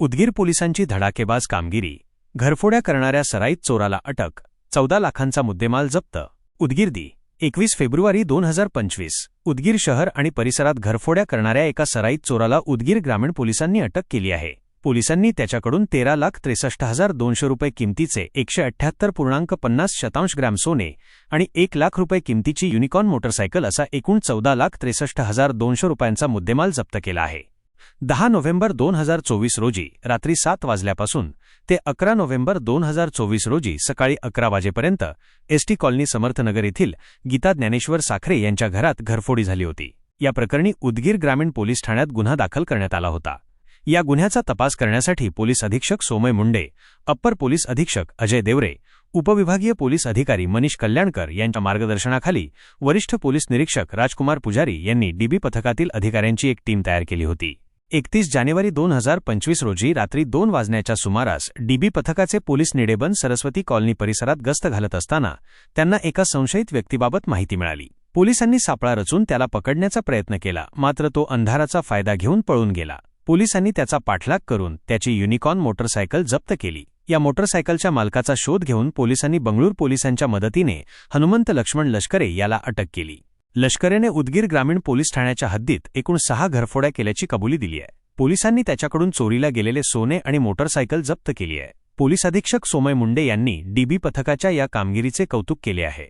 उदगीर पोलिसांची धडाकेबाज कामगिरी घरफोड्या करणाऱ्या सराईत चोराला अटक चौदा लाखांचा मुद्देमाल जप्त. उदगीर दी एकवीस फेब्रुवारी दोन हजार पंचवीस उदगीर शहर आणि परिसरात घरफोड्या करणाऱ्या एका सराईत चोराला उदगीर ग्रामीण पोलिसांनी अटक केली आहे. पोलिसांनी त्याच्याकडून तेरा लाख त्रेसष्ट हजार दोनशे रुपये किमतीचे एकशे अठ्ठ्याहत्तर पूर्णांक पन्नास शतांश ग्रॅम सोने आणि एक लाख रुपये किमतीची युनिकॉर्न मोटरसायकल असा एकूण चौदा लाख त्रेसष्ट हजार दोनशे रुपयांचा मुद्देमाल जप्त केला आहे. दहा नोव्हेंबर दोन हजार चोवीस रोजी रात्री सात वाजल्यापासून ते अकरा नोव्हेंबर दोन हजार चोवीस रोजी सकाळी अकरा वाजेपर्यंत एसटी कॉलनी समर्थनगर येथील गीता ज्ञानेश्वर साखरे यांच्या घरात घरफोडी झाली होती. या प्रकरणी उदगीर ग्रामीण पोलीस ठाण्यात गुन्हा दाखल करण्यात आला होता. या गुन्ह्याचा तपास करण्यासाठी पोलीस अधीक्षक सोमय मुंडे अप्पर पोलीस अधीक्षक अजय देवरे उपविभागीय पोलीस अधिकारी मनीष कल्याणकर यांच्या मार्गदर्शनाखाली वरिष्ठ पोलीस निरीक्षक राजकुमार पुजारी यांनी डीबी पथकातील अधिकाऱ्यांची एक टीम तयार केली होती. एकतीस जानेवारी दोन हजार पंचवीस रोजी रात्री दोन वाजण्याच्या सुमारास डीबी पथकाचे पोलीस निडेबन सरस्वती कॉलनी परिसरात गस्त घालत असताना त्यांना एका संशयित व्यक्तीबाबत माहिती मिळाली. पोलिसांनी सापळा रचून त्याला पकडण्याचा प्रयत्न केला मात्र तो अंधाराचा फायदा घेऊन पळून गेला. पोलिसांनी त्याचा पाठलाग करून त्याची युनिकॉर्न मोटरसायकल जप्त केली. या मोटरसायकलच्या मालकाचा शोध घेऊन पोलिसांनी बंगळूर पोलिसांच्या मदतीने हनुमंत लक्ष्मण लष्करे याला अटक केली. लष्करेने उदगीर ग्रामीण पोलीस ठाण्याच्या हद्दीत एकूण सहा घरफोड्या केल्याची कबुली दिली आहे. पोलिसांनी त्याच्याकडून चोरीला गेलेले सोने आणि मोटरसायकल जप्त केली आहे. पोलीस अधीक्षक सोमय मुंडे यांनी डीबी पथकाच्या या कामगिरीचे कौतुक केले आहे.